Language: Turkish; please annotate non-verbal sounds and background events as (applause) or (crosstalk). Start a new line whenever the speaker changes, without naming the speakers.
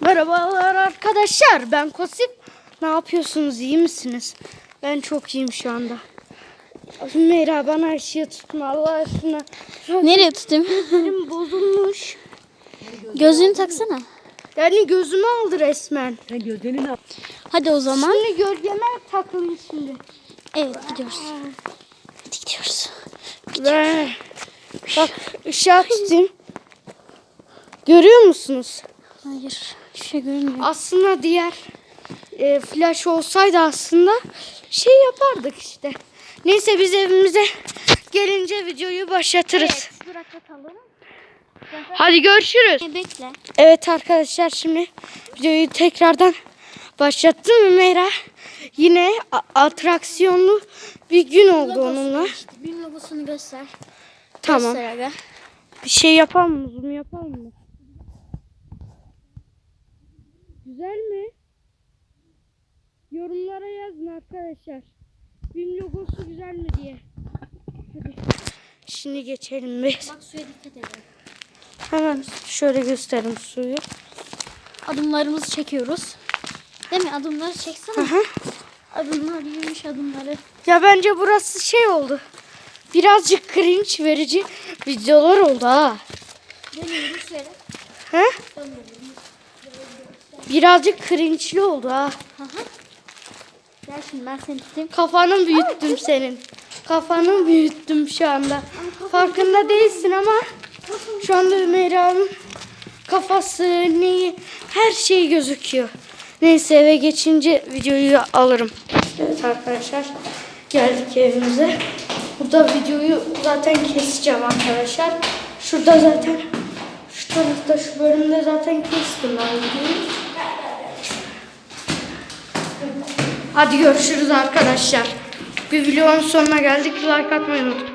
Merhabalar arkadaşlar. Ben Kosip. Ne yapıyorsunuz? İyi misiniz? Ben çok iyiyim şu anda. Meyra bana ışığı tutma Allah aşkına.
Nereye tutayım?
Benim (laughs) bozulmuş.
Gözlüğünü taksana.
Yani gözümü aldı resmen.
Sen gözlerini ne
Hadi o zaman.
Şimdi gölgeme takılayım şimdi.
Evet gidiyoruz. Hadi gidiyoruz.
Ve bak ışığa tutayım. Görüyor musunuz?
Hayır. Hiçbir şey görünmüyor.
Aslında diğer e, flash olsaydı aslında şey yapardık işte. Neyse biz evimize gelince videoyu başlatırız.
Durakta kalalım.
Hadi görüşürüz.
Bekle.
Evet arkadaşlar şimdi videoyu tekrardan başlattım Ümeyra. Yine atraksiyonlu bir gün oldu onunla.
Bir logosunu göster.
Tamam.
Göster.
Bir şey yapalım mı? Zoom yapalım mı? Güzel mi? Yorumlara yazın arkadaşlar. BİM logosu güzel mi diye. Hadi. Şimdi geçelim biz.
Bak suya dikkat edelim.
Hemen şöyle göstereyim suyu.
Adımlarımızı çekiyoruz. Değil mi? Adımları çeksene.
Aha.
Adımlar yürümüş adımları.
Ya bence burası şey oldu. Birazcık cringe verici videolar oldu ha.
Dönüyoruz şöyle.
Birazcık cringe'li oldu ha.
Gel şimdi ben seni tutayım.
Kafanı büyüttüm senin. Kafanı büyüttüm şu anda. Farkında değilsin ama şu anda Ümeyra'nın kafası, neyi, her şey gözüküyor. Neyse eve geçince videoyu alırım. Evet arkadaşlar geldik evimize. Burada videoyu zaten keseceğim arkadaşlar. Şurada zaten şu tarafta şu bölümde zaten kestim ben videoyu. Hadi görüşürüz arkadaşlar. Bir videonun sonuna geldik. Like atmayı unutmayın.